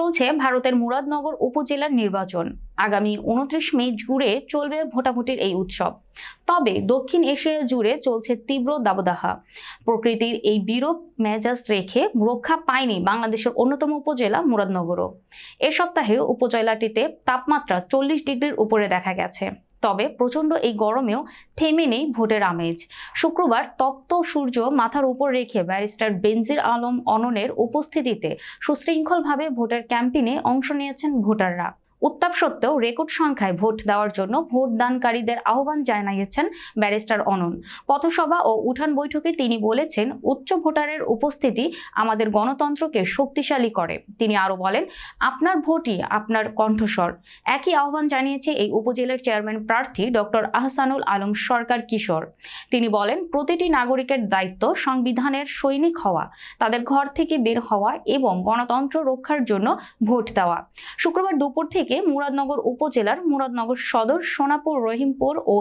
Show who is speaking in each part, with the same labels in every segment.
Speaker 1: চলছে ভারতের মুরাদনগর উপজেলার নির্বাচন। আগামী উনত্রিশ মে জুড়ে চলবে ভোটাভুটির এই উৎসব। তবে দক্ষিণ এশিয়া জুড়ে চলছে তীব্র দাবদাহা। প্রকৃতির এই বিরূপ মেজাজ রেখে রক্ষা পায়নি বাংলাদেশের অন্যতম উপজেলা মুরাদনগরও। এ সপ্তাহে উপজেলাটিতে তাপমাত্রা চল্লিশ ডিগ্রির উপরে দেখা গেছে। তবে প্রচণ্ড এই গরমেও থেমে নেই ভোটের আমেজ। শুক্রবার তপ্ত সূর্য মাথার উপর রেখে ব্যারিস্টার বেনজির আলম অননের উপস্থিতিতে সুশৃঙ্খলভাবে ভোটের ক্যাম্পেইনে অংশ নিয়েছেন ভোটাররা। উত্তাপ সত্ত্বেও রেকর্ড সংখ্যায় ভোট দেওয়ার জন্য ভোটদানকারীদের আহ্বান জানিয়েছেন ব্যারিস্টার অনন। পথসভা ও উঠান বৈঠকে তিনি বলেছেন, উচ্চ ভোটারের উপস্থিতি আমাদের গণতন্ত্রকে শক্তিশালী করে। তিনি আরও বলেন, আপনার ভোটই আপনার কণ্ঠস্বর। একই আহ্বান জানিয়েছে এই উপজেলার চেয়ারম্যান প্রার্থী ডক্টর আহসানুল আলম সরকার কিশোর। তিনি বলেন, প্রতিটি নাগরিকের দায়িত্ব সংবিধানের সৈনিক হওয়া, তাদের ঘর থেকে বের হওয়া এবং গণতন্ত্র রক্ষার জন্য ভোট দেওয়া। শুক্রবার দুপুর থেকে মুরাদনগর উপজেলার মুরাদনগর সদর, সোনাপুর, রহিমপুর ও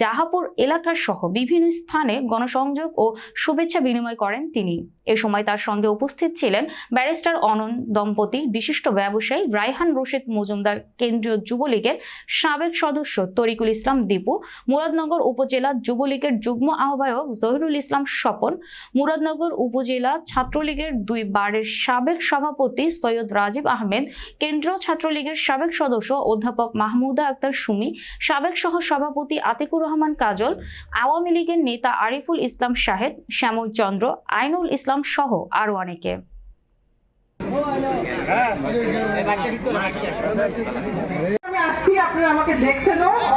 Speaker 1: জাহাপুর এলাকার সহ বিভিন্ন স্থানে গণসংযোগ ও শুভেচ্ছা বিনিময় করেন তিনি। এ সময় তার সঙ্গে উপস্থিত ছিলেন ব্যারিস্টার অনন দম্পতি, বিশিষ্ট ব্যবসায়ী রায়হান রশিদ মজুমদার, কেন্দ্রীয় যুবলীগের সাবেক সদস্য তরিকুল ইসলাম দীপু, মুরাদনগর উপজেলা যুবলীগের যুগ্ম আহ্বায়ক জহিরুল ইসলাম স্বপন, মুরাদনগর উপজেলা ছাত্রলীগের দুই বারের সাবেক সভাপতি সৈয়দ রাজীব আহমেদ, কেন্দ্রীয় ছাত্রলীগের সাবেক সদস্য অধ্যাপক মাহমুদা আক্তার সুমি, সাবেক সহ সভাপতি আতিকুর রহমান কাজল, আওয়ামী লীগের নেতা আরিফুল ইসলাম শাহেদ, শ্যামল চন্দ্র, আইনুল ইসলাম সহ আরও অনেকে।
Speaker 2: আমাকে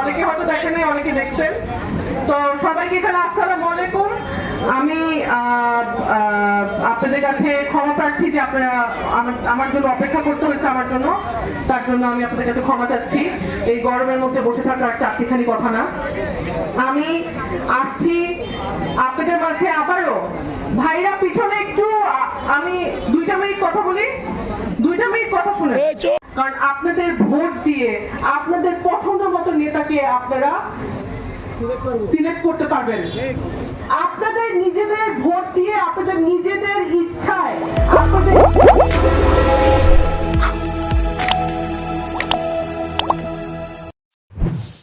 Speaker 2: অনেকে হয়তো দেখেন অনেকে দেখছেন। তো সবাইকে এখানে আলাইকুম। আমি আপনাদের কাছে ক্ষমা প্রার্থী যে আপনারা আমার- জন্য অপেক্ষা করতে হয়েছে আমার জন্য তার জন্য আমি আপনাদের কাছে ক্ষমা চাচ্ছি। এই গরমের মধ্যে বসে থাকার চারটিখানি কথা না। আমি আসছি আপনাদের মাঝে আবারও। ভাইরা পিছনে একটু আমি দুইটা মিনিট কথা বলি। দুইটা মিনিট কথা শুনে। কারণ আপনাদের ভোট দিয়ে আপনাদের পছন্দ মতো নেতাকে আপনারা সিলেক্ট করতে পারবেন। আপনাদের নিজেদের ভোট